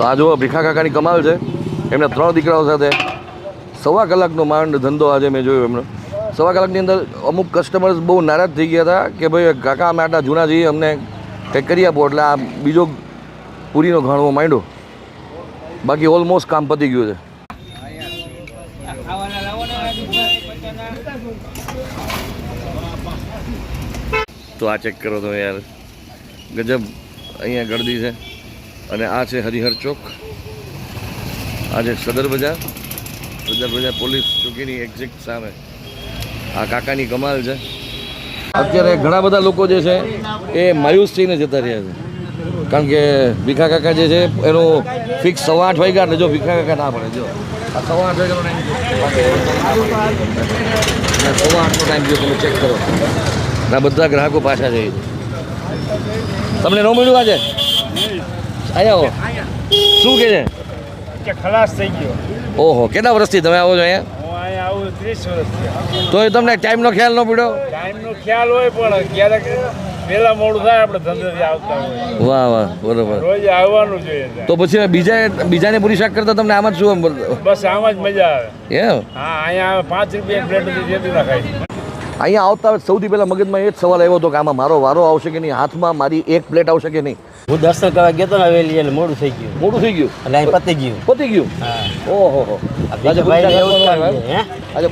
તો આ જુઓ, ભીખા કાકાની કમાલ છે. એમના ત્રણ દીકરાઓ સાથે સવા કલાકનો માંડ ધંધો આજે મેં જોયો એમનો. સવા કલાકની અંદર અમુક કસ્ટમર્સ બહુ નારાજ થઈ ગયા હતા કે ભાઈ, કાકા, અમે આટલા જૂના જઈએ અમને કંઈક કરી આપો. એટલે આ બીજો પૂરીનો ઘાણવો માંડ્યો. બાકી ઓલમોસ્ટ કામ પતી ગયું છે. તો આ ચેક કરો તો યાર. ગજબ અહીંયા ગળદી છે. અને આ છે હરિહર ચોક. આ છે સદર બજાર. સદર બજાર પોલીસ ચોકીની એક્ઝેક્ટ સામે. આ કાકાની કમાલ છે. અત્યારે ઘણા બધા લોકો જે છે એ માયુસ થઈને જતા રહ્યા છે. કારણ કે ભીખા કાકા જે છે એનું ફિક્સ સવા આઠ વાગ્યા એટલે જો ભીખા કાકા ના પડે જો. આ સવા આઠ વાગ્યાનો સવા આઠનો ટાઈમ જો તમે ચેક કરો. આ બધા ગ્રાહકો પાછા જાય તમને ન મળ્યું આજે? આવો શું કે છે? કે ખલાસ થઈ ગયો. ઓહો કેટલા વર્ષથી તમે આવો છો અહીંયા? હું અહીંયા આવું ત્રીસ વર્ષથી. તો એ તમને ટાઈમનો ખ્યાલ ન પડ્યો? ટાઈમનો ખ્યાલ હોય પણ ક્યારેક પહેલા મોડું થાય આપણે ધંધેથી આવતા હોય વાહ વાહ બરોબર. રોજ આવવાનું જોઈએ તો પછી બીજા બીજાને પૂરી શાક કરતા તમને આમાં જ શું બસ આમાં જ મજા આવે. એમ? હા અહીંયા પાંચ રૂપિયા પ્લેટ જેટલી નખાય અહીંયા આવતા સૌથી પહેલાં મગજમાં એ જ સવાલ આવ્યો હતો કે આમાં મારો વારો આવશે કે નહીં? હાથમાં મારી એક પ્લેટ આવશે કે નહીં? હું દર્શન કરવા ગયો તો ને હવેલી એટલે મોડું થઈ ગયું. મોટું થઈ ગયું? એટલે અહીં પતી ગયું. પતી ગયું? ઓહો હો. આજે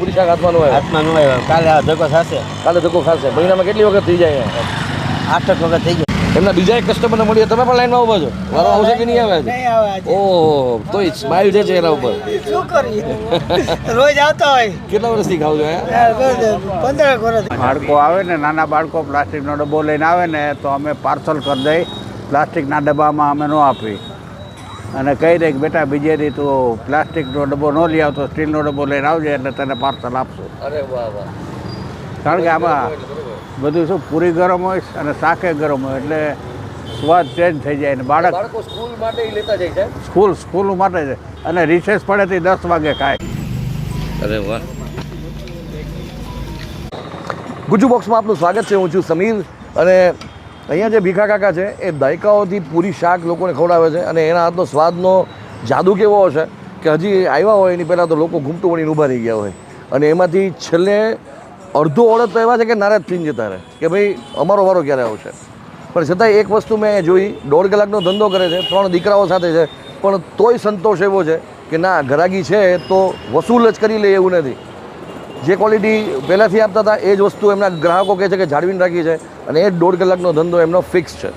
પૂરી શાક હાથમાં ન હાથમાં ન કાલે આ ધક્કો ખાશે. કાલે ધક્કો ખાશે. મહિનામાં કેટલી વખત થઈ જાય આઠ વખત થઈ ગયો એમના બીજા એક કસ્ટમરને મળીએ તમે પણ લાઈનમાં ઊભા છો. મારો આવશે કે નહીં આવે આજે? ઓહો તો સ્માઇલ છે ચહેરા ઉપર. શું કરીએ? રોજ આવતા હોય. કેટલા વર્ષથી ખાવ છો પંદર વર્ષ બાળકો આવે ને નાના બાળકો પ્લાસ્ટિકનો ડબ્બો લઈને આવે ને તો અમે પાર્સલ કરી દઈ. પ્લાસ્ટિકના ડબ્બામાં અમે ન આપી. અને કહી દે કે બેટા બીજેથી તું પ્લાસ્ટિકનો ડબ્બો ન લઈ આવતો સ્ટીલનો ડબ્બો લઈને આવજે એટલે તને પાર્સલ આપશું. અરે વાહ વાહ. કારણ કે આમાં બધું શું પૂરી ગરમ હોય અને શાકે ગરમ હોય એટલે સ્વાદ ચેન્જ થઈ જાય ને બાળક સ્કૂલ માટે લેતા જાય છે? સ્કૂલ સ્કૂલ માટે છે અને રિસેસ પડે તે દસ વાગે ખાય. અરે વાહ. ગુજુ બોક્સમાં આપનું સ્વાગત છે હું છું સમીર. અને અહીંયા જે ભીખા કાકા છે એ દાયકાઓથી પૂરી શાક લોકોને ખવડાવે છે અને એના હાથનો સ્વાદનો જાદુ કેવો હશે કે હજી આવ્યા હોય એની પહેલાં તો લોકો ઘૂમટું વળીને ઊભા રહી ગયા હોય. અને એમાંથી છેલ્લે અડધો ઓળખ તો એવા છે કે નારાજ થઈને જતા રહે, કે ભાઈ અમારો વારો ક્યારે આવશે? પણ છતાંય એક વસ્તુ મેં જોઈ, દોઢ કલાકનો ધંધો કરે છે, ત્રણ દીકરાઓ સાથે છે, પણ તોય સંતોષ એવો છે કે ના ઘરાગી છે તો વસૂલ જ કરી લે એવું નથી. જે ક્વોલિટી પહેલાંથી આપતા હતા, એ જ વસ્તુ એમના ગ્રાહકો કહે છે કે જાળવીને રાખી છે, અને એ દોઢ કલાકનો ધંધો એમનો ફિક્સ છે.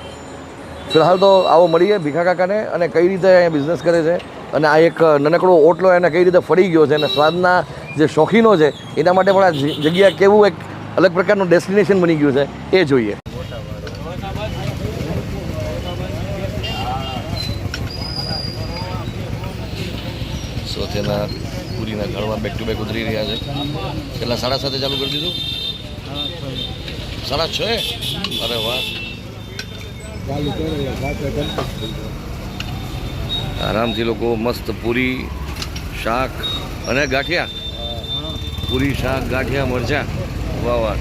ફિલહાલ તો આવો મળીએ, ભીખા કાકાને, અને કઈ રીતે અહીંયા બિઝનેસ કરે છે, અને આ એક નાનકડો ઓટલો એને કઈ રીતે ફરી ગયો છે, અને સ્વાદના જે શોખીનો છે, એના માટે પણ આ જગ્યા કેવું એક અલગ પ્રકારનું ડેસ્ટિનેશન બની ગયું છે, એ જોઈએ. સો પૂરીના ઘરમાં બેક ટુ બેક ઉતરી રહ્યા છે. પહેલાં સાડા સાતે ચાલુ કરી દીધું? સાડા છ અરે વાહ. આરામથી લોકો મસ્ત પૂરી, શાક અને ગાંઠિયા. પૂરી શાક ગાંઠિયા મરચા. વાહ વાહ.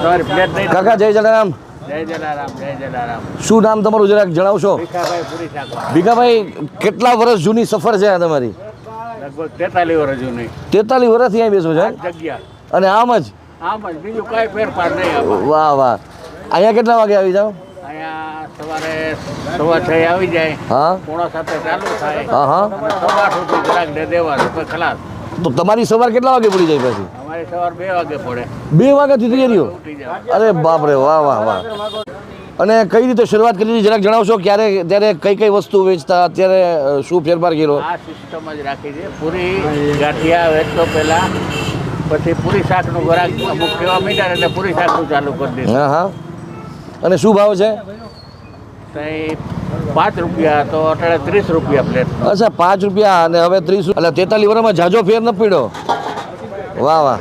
તમારી પ્લેટ કાકા જય જલારામ. જય જલારામ જય જલારામ. શું નામ તમારું જરાક જણાવશો? ભીખાભાઈ કેટલા વર્ષ જૂની સફર છે આ તમારી? લગભગ તેતાલીસ વર્ષ જૂની. તેતાલીસ વર્ષથી અહીં બેસો છે જગ્યા. અને આમ જ? આમ જ બીજું કાંઈ ફેરફાર નહીં વાહ વાહ. અહીંયા કેટલા વાગે આવી જાઓ? સવારે સવા છ આવી જાય. હા. પોણા સાતે ચાલુ થાય. હા હા. અને સવા સુધી ગ્રાહકને દેવાનું ખલાસ. તો તમારી સવાર કેટલા વાગે પડી જાય પછી? સવાર બે વાગે પડે. બે વાગ્યાથી તૈયારીઓ અરે બાપ રે વાહ વાહ વાહ. અને કઈ રીતે શરૂઆત કરી હતી? જરાક જણાવશો ક્યારે ત્યારે કઈ કઈ વસ્તુ વેચતા અત્યારે શું ફેરફાર કર્યો? આ સિસ્ટમ જ રાખી છે. પૂરી ગાંઠિયા વેચતો પહેલા પછી પૂરી શાકનું ગોરાક અમુક કેવા મીટર એટલે પૂરી શાકનું ચાલુ કરી દીધું હા હા. અને શું ભાવ છે? પાંચ રૂપિયા તો અત્યારે ત્રીસ રૂપિયા પ્લેટ. અચ્છા પાંચ રૂપિયા અને હવે ત્રીસ એટલે તેતાલીસ વર્ષમાં જાજો ફેર ન પડ્યો? વાહ વાહ.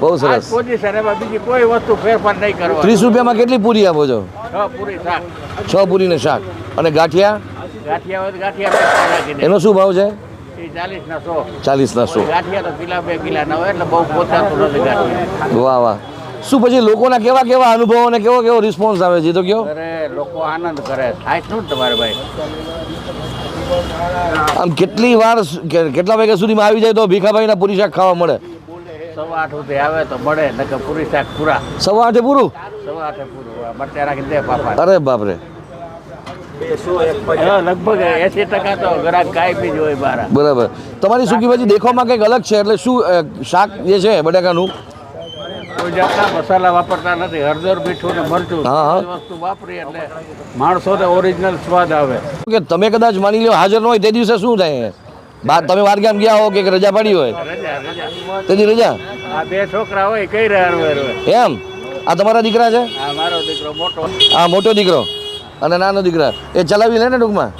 બહુ સરસ. પોઝિશન એમાં બીજી કોઈ વસ્તુ ફેરફાર નહીં કરવા ત્રીસ રૂપિયામાં કેટલી પૂરી આપો છો? છ પૂરી શાક. છ પૂરીને શાક. અને ગાંઠિયા? ગાંઠિયા હોય ગાંઠિયા એનો શું ભાવ છે? ચાલીસ ના સો. ચાલીસના સો. ગાંઠિયા તો કિલા બે કિલા ના હોય એટલે બહુ પોતાતું નથી ગાંઠિયા. વાહ વાહ. શું પછી લોકોના કેવા કેવા અનુભવો અને કેવો કેવો રિસ્પોન્સ આવે છે? તો કયો? અરે લોકો આનંદ કરે. થાય શું તમારે ભાઈ. આમ કેટલી વાર કેટલા વાગ્યા સુધીમાં આવી જાય તો ભીખાભાઈના પૂરી શાક ખાવા મળે? સવા આઠ સુધી આવે તો મળે નકર પૂરી શાક પૂરા. સવા આઠે પૂરું? સવા આઠે પૂરું મરચા રાખી દે પાપા. અરે બાપરે. હા, લગભગ એસી ટકા તો ગ્રાહક કાંઈ બી હોય બહાર બરાબર. તમારી સુકી ભાજી દેખવામાં કંઈક અલગ છે એટલે શું શાક જે છે બટાકાનું? કોઈ જાતના મસાલા વાપરતા નથી. હળદર મીઠું ને મરચું. હા, હા. બધી વસ્તુ વાપરી એટલે માણસોને ઓરિજિનલ સ્વાદ આવે. કે તમે કદાચ માની લો હાજર ન હોય તે દિવસે શું થાય? બા તમે વાર ગામ ગયા હો કે રજા પાડી હોય? રજા રજા? તેથી રજા આ બે છોકરા હોય કઈ રહ્યા એમ? આ તમારા દીકરા છે? મારો દીકરો મોટો. આ મોટો દીકરો? અને નાનો દીકરા? એ ચલાવી લે ને ટૂંકમાં?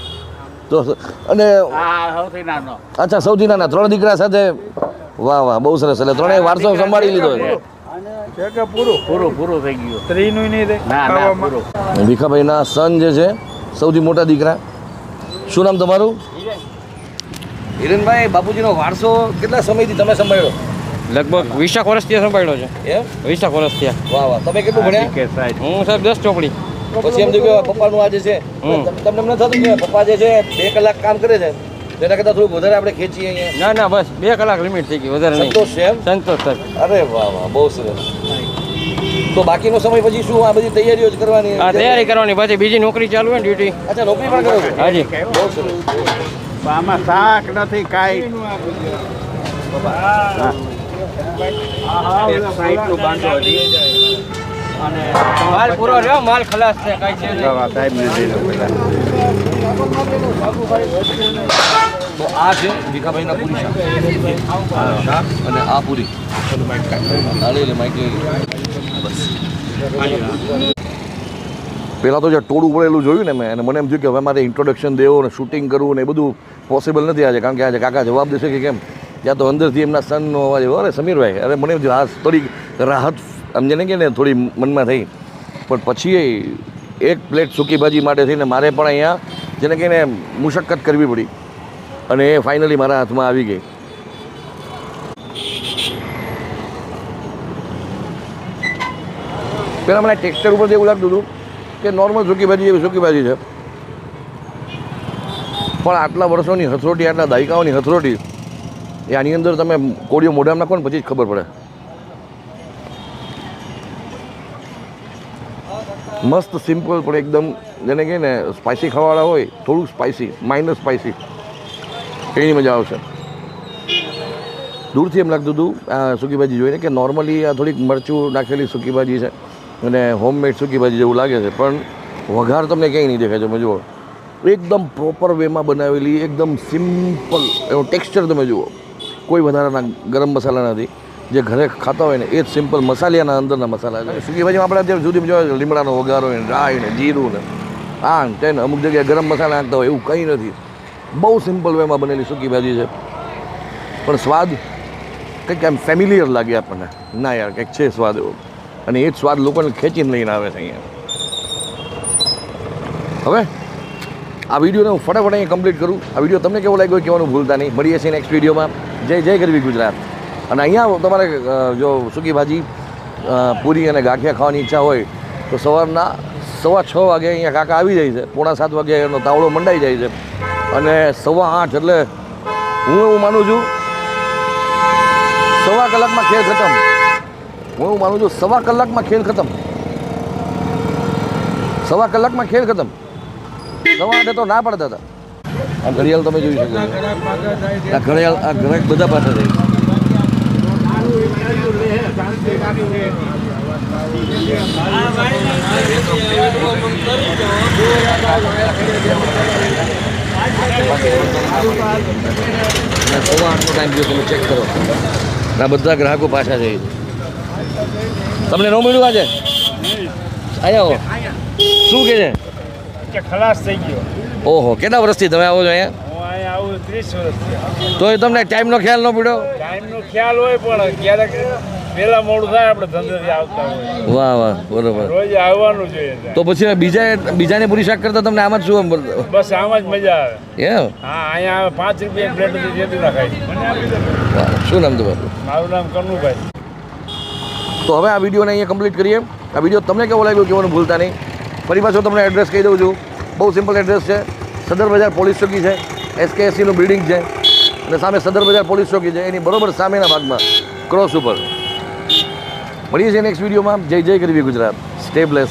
તો અને સૌથી નાનો. અચ્છા સૌથી નાના. ત્રણ દીકરા સાથે? વાહ વાહ બહુ સરસ. એટલે ત્રણેય વારસો સંભાળી લીધો છે. પૂરું? પૂરું પૂરું થઈ ગયું. ત્રીનું નહીં રે? ના ના ભીખાભાઈના સન જે છે સૌથી મોટા દીકરા. શું નામ તમારું? હિરેનભાઈ બાપુજીનો વારસો કેટલા સમયથી તમે સંભાળ્યો? લગભગ વીસેક વર્ષથી સંભાળ્યો છે. એમ? વીસેક વર્ષ થયા. વાહ વાહ. તમે કેટલું ભણ્યા? કે સાહેબ. હું સાહેબ દસ ચોપડી પછી એમ થયું કે પપ્પાનું આજે છે. તમને એમ ન થતું કે પપ્પા જે છે બે કલાક કામ કરે છે? તેના કરતાં થોડુંક વધારે આપણે ખેંચીએ અહીંયા. ના ના બસ. બે કલાક લિમિટ થઈ ગઈ વધારે નહીં. સંતોષ છે એમ? સંતોષ સાહેબ. અરે વાહ વાહ. બહુ સરસ. તો બાકીનો સમય પછી શું આ બધી તૈયારીઓ જ કરવાની? આ તૈયારી કરવાની. પછી બીજી નોકરી ચાલુ હોય ને ડ્યુટી અચ્છા નોકરી પણ કરો? હાજી બહુ સરસ. આમાં શાક નથી કાંઈ. માલ પૂરો રહ્યો માલ ખલાસ છે કઈ છે સાહેબ તો આ છે પૂરી શાક. આ અને આ પૂરી. આ લઈ લે માઇક લઈ લે. બસ. પહેલાં તો જે ટોળું પડેલું જોયું ને મેં, અને મને એમ થયું કે હવે મારે ઇન્ટ્રોડક્શન દેવો ને શૂટિંગ કરવું ને એ બધું પોસિબલ નથી આજે, કારણ કે આજે કાકા જવાબ દેશે કે કેમ? ત્યાં તો અંદરથી એમના સનનો અવાજ આવ્યો, અરે સમીરભાઈ, અરે મને એમ આ થોડી રાહત સમજે કે ને, થોડી મનમાં થઈ. પણ પછી એક પ્લેટ સૂકી ભાજી માટે થઈને મારે પણ અહીંયા, જેને કહીને મુશક્કત કરવી પડી. અને એ ફાઇનલી મારા હાથમાં આવી ગઈ. પહેલાં મને ટેક્સચર ઉપર એવું લાગતું હતું કે નોર્મલ સૂકી ભાજી એવી સૂકી ભાજી છે. પણ આટલા વર્ષોની હથરોટી, આટલા દાયકાઓની હથરોટી, એ આની અંદર તમે કોળીઓ મોઢામાં નાખો ને પછી જ ખબર પડે. મસ્ત સિમ્પલ પણ એકદમ, જેને કહે ને સ્પાઇસી ખાવાવાળા હોય, થોડુંક સ્પાઇસી માઇનસ સ્પાઇસી એની મજા આવશે. દૂરથી એમ લાગતું હતું, આ સૂકી ભાજી જોઈને કે નોર્મલી આ થોડીક મરચું નાખેલી સૂકી ભાજી છે. અને હોમમેડ સૂકી ભાજી જેવું લાગે છે, પણ વઘાર તમને ક્યાંય નહીં દેખાય, તમે જુઓ. એકદમ પ્રોપર વેમાં બનાવેલી, એકદમ સિમ્પલ એનો ટેક્સચર તમે જુઓ. કોઈ વધારાના ગરમ મસાલા નથી. જે ઘરે ખાતા હોય ને, એ જ સિમ્પલ મસાલિયાના અંદરના મસાલા સૂકી ભાજીમાં આપણે અત્યારે સુધી જોઈએ, લીમડાનો વઘાર હોય ને રાય ને, જીરું ને આ ને તે અમુક જગ્યાએ ગરમ મસાલા નાખતા હોય, એવું કંઈ નથી. બહુ સિમ્પલ વેમાં બનેલી સૂકી ભાજી છે. પણ સ્વાદ કંઈક આમ ફેમિલિયર લાગે આપણને. ના યાર, કંઈક છે સ્વાદ એવો. અને એ જ સ્વાદ લોકોને ખેંચીને લઈને આવે છે અહીંયા. હવે, આ વિડીયોને હું ફટાફટ અહીંયા કમ્પ્લીટ કરું. આ વીડિયો તમને કેવો લાગ્યો કહેવાનું ભૂલતા નહીં. મળીએ છીએ નેક્સ્ટ વિડીયોમાં. જય જય ગરવી ગુજરાત. અને અહીંયા તમારે જો સૂકી ભાજી પૂરી અને ગાંઠિયા ખાવાની ઈચ્છા હોય, તો સવારના સવા છ વાગે અહીંયા કાકા આવી જાય છે. પોણા સાત વાગે એનો તાવડો મંડાઈ જાય છે. અને સવા આઠ એટલે હું એવું માનું છું, સવા કલાકમાં ખેર ખતમ. હું એવું માનું છું, સવા કલાકમાં ખેલ ખતમ. સવા કલાકમાં ખેલ ખતમ. સવા આઠે તો ના પડતા હતા. આ ઘડિયાળ તમે જોઈ શકો. આ ઘડિયાળ આ ઘડિયાળ બધા પાછા થઈ સવા આઠનો ટાઈમ ગયો તમે ચેક કરો. આ બધા ગ્રાહકો પાછા જઈ છે. તમને ન મળ્યું આજે? અહીંયા આવો. શું કે છે? ખલાસ થઈ ગયો. ઓહો કેટલા વર્ષથી તમે આવો છો અહીંયા? તો એ તમને ટાઈમનો ખ્યાલ ન પડ્યો? ટાઈમનો ખ્યાલ હોય પણ ક્યારેક પેલા મોડું થાય આપણે ધંધેથી આવતા હોય વાહ વાહ બરોબર. રોજ આવવાનું જોઈએ તો પછી બીજા બીજાને પૂરી શાક કરતા તમને આમાં જ શું બસ આમાં જ મજા આવે. એમ? હા અહીંયા પાંચ રૂપિયા પ્લેટ ખાય શું નામ તમારું? મારું નામ કનુભાઈ. તો હવે આ વિડીયોને અહીંયા કમ્પ્લીટ કરીએ. આ વીડિયો તમને કેવો લાગ્યો કહેવાનું ભૂલતા નહીં. ફરી પાછો તમને એડ્રેસ કહી દઉં છું. બહુ સિમ્પલ એડ્રેસ છે. સદર બજાર પોલીસ ચોકી છે. એસકેએસસીનું બિલ્ડિંગ છે. અને સામે સદર બજાર પોલીસ ચોકી છે. એની બરોબર સામેના ભાગમાં ક્રોસ ઉપર. મળીએ છીએ નેક્સ્ટ વિડીયોમાં. જય જય કરવી ગુજરાત. Stay bless